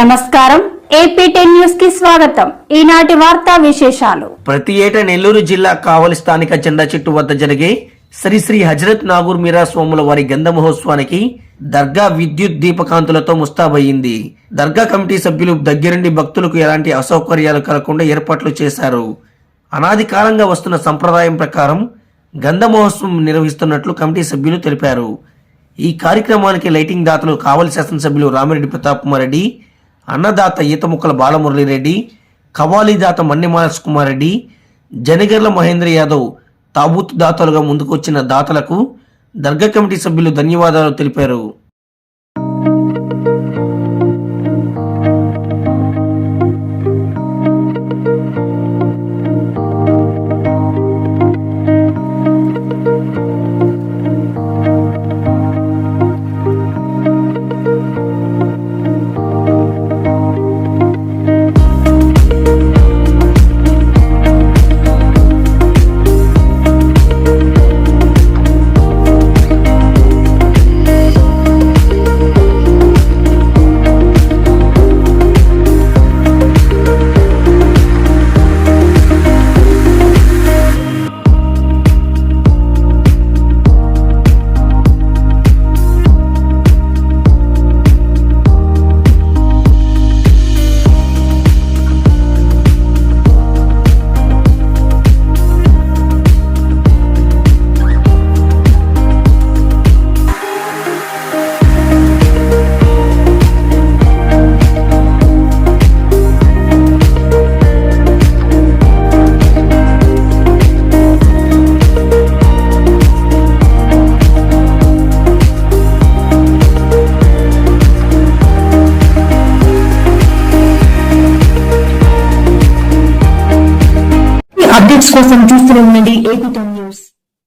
నమస్కారం. AP ten న్యూస్కి స్వాగతం. ఈనాటి వార్తా విశేషాలు. ప్రతి ఏటా నెల్లూరు జిల్లా కావలి స్థానిక జెండా చెట్టు వద్ద జరిగే శ్రీ శ్రీ హజరత్ నాగూర్ మీరా స్వాముల వారి గంధ మహోత్సవానికి దర్గా విద్యుత్ దీపకాంతులతో ముస్తాబయ్యింది. దర్గా కమిటీ సభ్యులు దగ్గరుండి భక్తులకు ఎలాంటి అసౌకర్యాలు కలగకుండా ఏర్పాట్లు చేశారు. అనాది కాలంగా వస్తున్న సంప్రదాయం ప్రకారం గంధ మహోత్సవం నిర్వహిస్తున్నట్లు కమిటీ సభ్యులు తెలిపారు. ఈ కార్యక్రమానికి లైటింగ్ దాతలు కావలి శాసనసభ్యులు రామిరెడ్డి ప్రతాప్ కుమార్ రెడ్డి అన్నదాత ఈతముక్కల బాలమురళీరెడ్డి కవాలి దాత మన్నెమాల కుమార్ రెడ్డి జనగర్ల మహేంద్ర యాదవ్ తాబూత్ దాతలుగా ముందుకొచ్చిన దాతలకు దర్గా కమిటీ సభ్యులు ధన్యవాదాలు తెలిపారు. అప్డేట్స్ కోసం చూస్తూనే ఉండండి ఏపీ